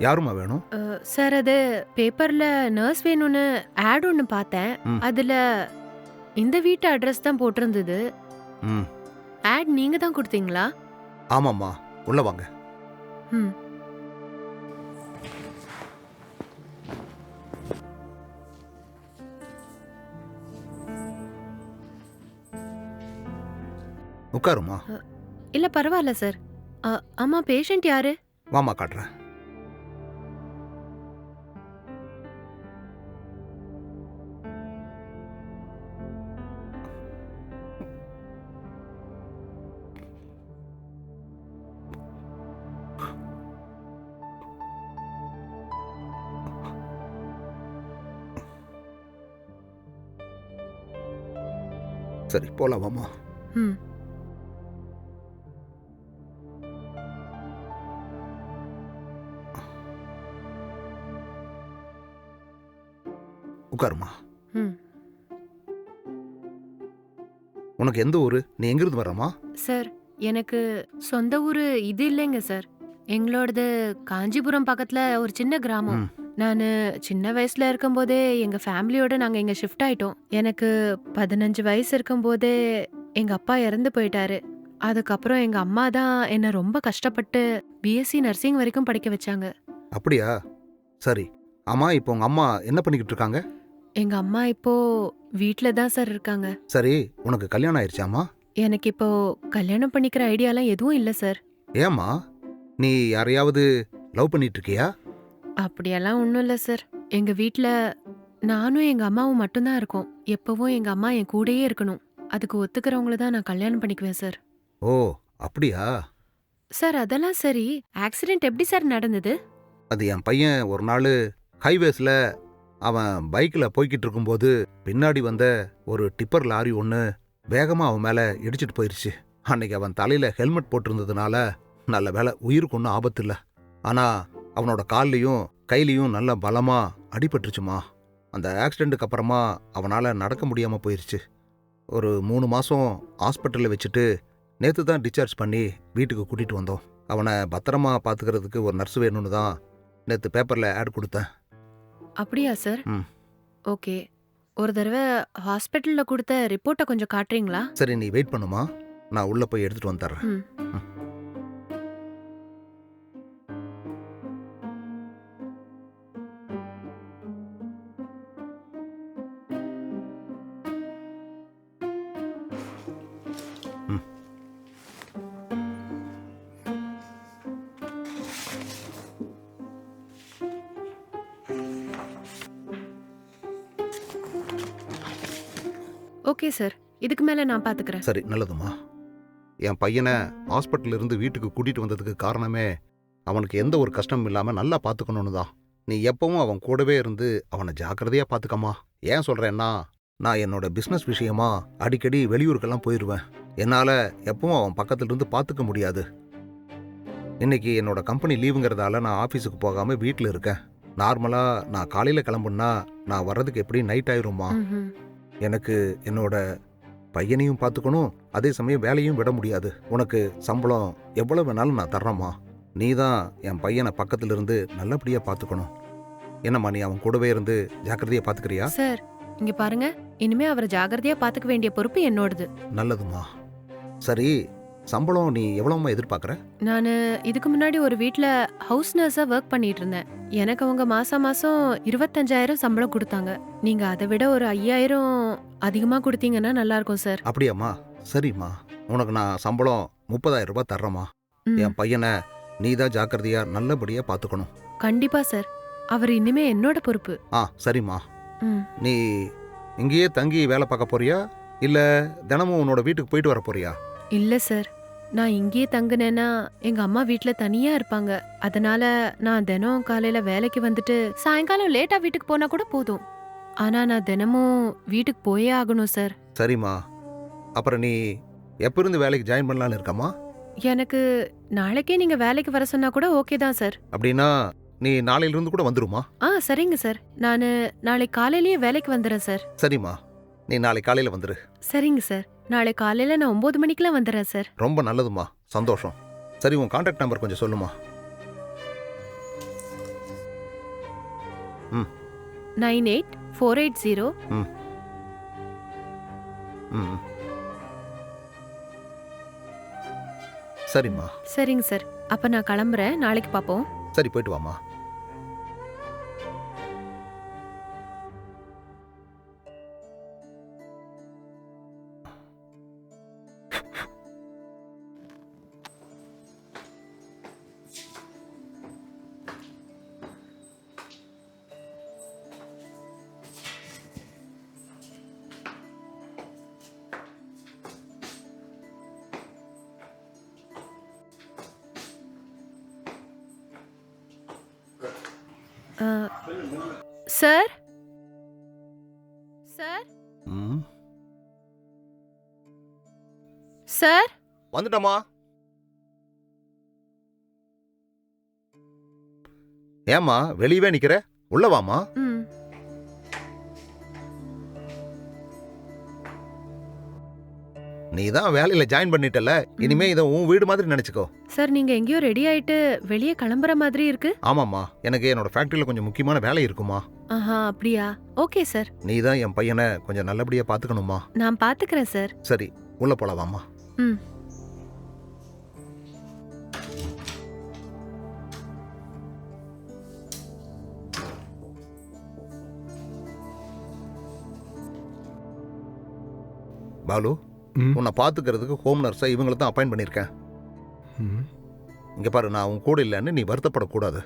யாரும்மா வேணும்? சார் அது பேப்பர்ல நர்ஸ் வேணும்னு ஆட் ஒன்று பார்த்தேன். ம். அதுல இந்த வீட்டு அட்ரஸ் தான் போட்டிருந்தது. ம். ஆட் நீங்க தான் கொடுத்தீங்களா? ஆமாம்மா. உள்ள வாங்க. ம். உட்காருமா இல்ல பரவாயில்ல சார். அ, ஆமா பேஷண்ட் யாரு? வாமா காட்டுறேன். சரி போலாம் வாமா ம். உட்காருமா உனக்கு எந்த ஊரு? நீ எங்கிருந்து வரமா சார் எனக்கு சொந்த ஊரு இது இல்லைங்க சார். எங்களோடது காஞ்சிபுரம் பக்கத்துல ஒரு சின்ன கிராமம். நான் சின்ன வயசுல இருக்கும்போதே எங்க ஃபேமிலியோட நாங்க இங்க ஷிஃப்ட் ஆயிட்டோம். எனக்கு பதினஞ்சு வயசு இருக்கும்போதே எங்க அப்பா இறந்து போயிட்டாரு. அதுக்கப்புறம் எங்க அம்மா தான் என்ன ரொம்ப கஷ்டப்பட்டு பிஎஸ்சி நர்சிங் வரைக்கும் படிக்க வச்சாங்க. அப்படியா? சரி. ஆமா இப்போ உங்க அம்மா என்ன பண்ணிக்கிட்டு இருக்காங்க? எங்க அம்மா இப்போ வீட்ல தான் சார் இருக்காங்க. சரி உனக்கு கல்யாணம் ஆயிடுச்சாமா எனக்கு இப்போ கல்யாணம் பண்ணிக்கிற ஐடியாலாம் எதுவும் இல்ல சார். ஏம்மா? நீ யாரையாவது லவ் பண்ணிட்டு இருக்கியா? அப்படியெல்லாம் ஒன்றும் இல்லை சார் எங்க வீட்ல நானும் எங்க அம்மாவும் மட்டும்தான் இருக்கோம். எப்பவும் எங்க அம்மா என் கூடயே இருக்கணும். அதுக்கு ஒத்துக்கிறவங்கள தான் நான் கல்யாணம் பண்ணிக்குவேன் சார் ஓ அப்படியா? சார் அதெல்லாம் சரி. ஆக்சிடென்ட் எப்படி சார் நடந்தது? அது என் பையன் ஒரு நாள் ஹைவேஸில் அவன் பைக்கில் போய்கிட்டு இருக்கும்போது பின்னாடி வந்த ஒரு டிப்பர் லாரி ஒன்று வேகமாக அவன் மேலே இடிச்சிட்டு போயிருச்சு. அன்னைக்கு அவன் தலையில் ஹெல்மெட் போட்டிருந்ததுனால நல்ல வேலை உயிருக்கு ஒன்றும் ஆபத்து இல்லை. ஆனால் அவனோட கால்லையும் கையிலையும் நல்ல பலமாக அடிபட்டுருச்சுமா. அந்த ஆக்சிடெண்ட்டுக்கு அப்புறமா அவனால் நடக்க முடியாமல் போயிருச்சு. ஒரு மூணு மாதம் ஹாஸ்பிட்டலில் வச்சுட்டு நேற்று தான் டிஸ்சார்ஜ் பண்ணி வீட்டுக்கு கூட்டிகிட்டு வந்தோம். அவனை பத்திரமா பார்த்துக்கிறதுக்கு ஒரு நர்ஸ் வேணும்னு தான் நேற்று பேப்பரில் ஆட் கொடுத்தேன். அப்படியா சார்? ம். ஓகே. ஒரு தடவை ஹாஸ்பிட்டல்ல கொடுத்த ரிப்போர்ட்டை கொஞ்சம் காட்டுறீங்களா? சரி நீ வெயிட் பண்ணுமா. நான் உள்ளே போய் எடுத்துகிட்டு வந்துடுறேன். ம். Okay sir. இதுக்கு மேல நான் பாத்துக்கிறேன். சரி நல்லதும்மா. என் பையனை ஹாஸ்பிட்டல்ல இருந்து வீட்டுக்கு கூட்டிகிட்டு வந்ததுக்கு காரணமே அவனுக்கு எந்த ஒரு கஷ்டமும் இல்லாமல் நல்லா பார்த்துக்கணும்னு தான். நீ எப்பவும் அவன் கூடவே இருந்து அவனை ஜாக்கிரதையாக பார்த்துக்கம்மா ஏன் சொல்கிறேன்னா நான் என்னோட பிஸ்னஸ் விஷயமா அடிக்கடி வெளியூருக்கெல்லாம் போயிடுவேன் என்னால் எப்பவும் அவன் பக்கத்துல இருந்து பார்த்துக்க முடியாது. இன்னைக்கு என்னோட கம்பெனி லீவுங்கிறதால நான் ஆஃபீஸுக்கு போகாமல் வீட்டில் இருக்கேன். நார்மலாக நான் காலையில் கிளம்புனா நான் வர்றதுக்கு எப்படி நைட் ஆயிரும்மா. எனக்கு என்னோட பையனையும் பார்த்துக்கணும் அதே சமயம் வேலையும் விட முடியாது. உனக்கு சம்பளம் எவ்வளவு வேணாலும் நான் தர்றேம்மா. நீ தான் என் பையனை பக்கத்துல இருந்து நல்லபடியா பார்த்துக்கணும். என்னம்மா நீ அவன் கூடவே இருந்து ஜாக்கிரதையா பார்த்துக்கிறியா? சார் இங்க பாருங்க. இனிமே அவரை ஜாகிரதையா பாத்துக்க வேண்டிய பொறுப்பு என்னோடது. நல்லதும்மா. சரி சம்பளம் நீ எவ்வளவுமா எதிர்பார்க்குற? நான் இதுக்கு முன்னாடி ஒரு வீட்ல ஹவுஸ் நர்ஸா ஒர்க் பண்ணிட்டு இருந்தேன். எனக்கு அவங்க மாசம் மாசம் இருபத்தஞ்சாயிரம் சம்பளம் கொடுத்தாங்க. நீங்க அதை விட ஒரு ஐயாயிரம் அதிகமா கொடுத்தீங்கன்னா நல்லா இருக்கும் சார் அப்படியாம்மா. சரிம்மா. உனக்கு நான் சம்பளம் முப்பதாயிரம் ரூபாய் தர்றேம்மா. ம், என் பையனை நீ தான் ஜாக்கிரதையா நல்லபடியா பார்த்துக்கணும். கண்டிப்பா சார் அவர் இனிமே என்னோட பொறுப்பு. ஆ சரிம்மா. ம், நீ இங்கேயே தங்கி வேலை பார்க்க போறியா? இல்ல தினமும் உன்னோட வீட்டுக்கு போயிட்டு வர போறியா? இல்ல சார் நான் இங்கேயே தங்குனேன்னா எங்க அம்மா வீட்ல தனியா இருப்பாங்க. அதனால நான் தினம் காலையில வேலைக்கு வந்துட்டு சாயங்காலம் லேட்டா வீட்டுக்கு போனா கூட போதும். ஆனா நான் தினமும் வீட்டுக்கு போயே ஆகணும் சார் சரிம்மா. அப்புறம் நீ எப்போ இருந்து வேலைக்கு ஜாயின் பண்ணலான்னு இருக்கம்மா? எனக்கு நாளைக்கே நீங்க வேலைக்கு வர சொன்னா கூட ஓகே தான் சார் அப்படின்னா நீ நாளையிலிருந்து கூட வந்துருமா? ஆ சரிங்க சார் நான் நாளை காலையிலேயே வேலைக்கு வந்துடுறேன் சார் சரிம்மா. நீ நாளை காலையில் வந்துரு. சரிங்க சார் நாளை காலையில நான் ஒன்பது மணிக்கெல்லாம் வந்துடுறேன் சார். ரொம்ப நல்லதும்மா. சந்தோஷம். சரி உன் காண்டாக்ட் நம்பர் கொஞ்சம் சொல்லுமா ம். Nine eight four eight zero. ம் ம். சரிம்மா. சரிங்க சார். அப்ப நான் கிளம்புறேன். நாளைக்கு பார்ப்போம். சரி போயிட்டு வாம்மா. சார்? சார்? சார்? வந்துட்டோமா ஏம்மா வெளியவே நிக்கிற? உள்ள வாம்மா நீ தான் வேலையில ஜாயின் பண்ணிட்டல. இனிமே இதை உன் வீடு மாதிரி நினைச்சுக்கோ. சார் நீங்க எங்கேயோ ரெடி ஆயிட்டு வெளியே கிளம்புற மாதிரி இருக்கு. ஆமாம்மா. எனக்கு என்னோட ஃபேக்டரியில கொஞ்சம் முக்கியமான வேலை இருக்குமா ஆஹா அப்படியா? Okay sir. நீ தான் என் பையனை கொஞ்சம் நல்லபடியா பாத்துக்கணுமா நான் பாத்துக்கிறேன் சார். சரி உள்ள போலாவாம்மா ம். பாலு உன்னை பாத்துக்கிறதுக்கு ஹோம் நர்ஸை இவங்களை தான் அப்பாயின் பண்ணியிருக்கேன். ம். இங்க பாரு நான் உன் கூட இல்லைன்னு நீ வருத்தப்படக்கூடாது.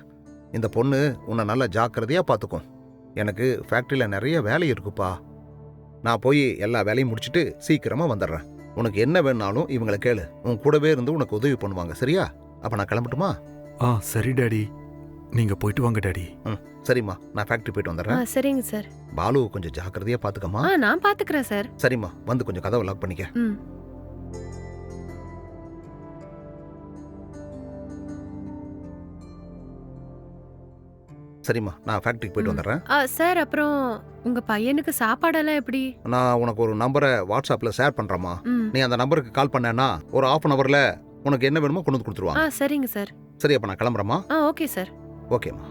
இந்த பொண்ணு உன்னை நல்லா ஜாக்கிரதையா பார்த்துக்கும் எனக்கு ஃபேக்டரியில நிறைய வேலை இருக்குப்பா. நான் போய் எல்லா வேலையும் முடிச்சிட்டு சீக்கிரமா வந்துடுறேன். உனக்கு என்ன வேணாலும் இவங்களை கேளு. உன் கூடவே இருந்து உனக்கு உதவி பண்ணுவாங்க சரியா? அப்ப நான் கிளம்பட்டுமா? ஆ சரி டாடி. நீங்க போயிட்டு வாங்க டாடி. ம். சரிம்மா நான் ஃபேக்டரி போயிட்டு ஆ வந்துடுறேன் சரிங்க சார். பாலு கொஞ்சம் ஜாக்கிரதையா பாத்துக்கம்மா. ஆ நான் பாத்துக்கிறேன் சார். சரிம்மா வந்து கொஞ்சம் கதவை லாக் பண்ணிக்க. ம். சரிம்மா நான் ஃபேக்டரிக்கு போயிட்டு ம். வந்துடுறேன். ஆ சார் அப்புறம் உங்க பையனுக்கு சாப்பாடெல்லாம் எப்படி? நான் உனக்கு ஒரு நம்பரை வாட்ஸ்அப்பில் ஷேர் பண்ணுறேம்மா ம். நீ அந்த நம்பருக்கு கால் பண்ணேன்னா ஒரு ஆஃப் அன் ஹவரில் உனக்கு என்ன வேணுமோ கொண்டு வந்து கொடுத்துருவாங்க. ஆ சரிங்க சார். சரி அப்போ நான் கிளம்புறேம்மா. ஆ ஓகே சார். ஓகேம்மா.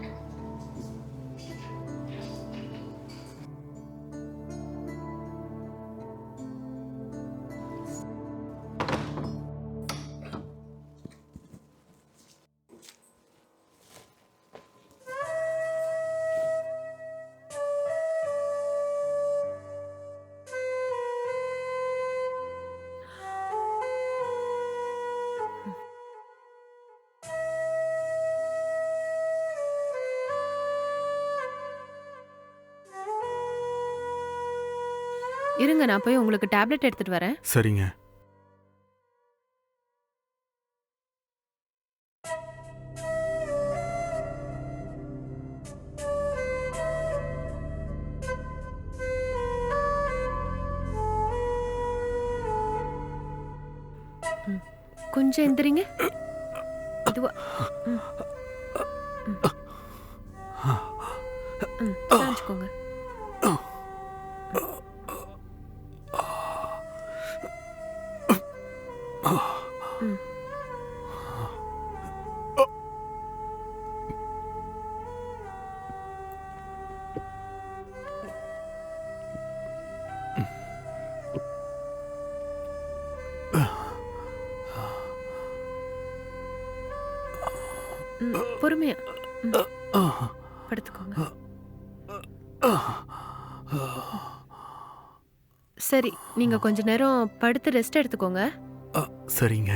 இருங்க நான் போய் உங்களுக்கு டேப்லெட் எடுத்துட்டு வரேன். சரிங்க. கொஞ்சம் எந்திரிங்க. இதுவா ம். பொறுமையா. ம், படுத்துக்கோங்க. சரி நீங்க கொஞ்ச நேரம் படுத்து ரெஸ்ட் எடுத்துக்கோங்க. சரிங்க.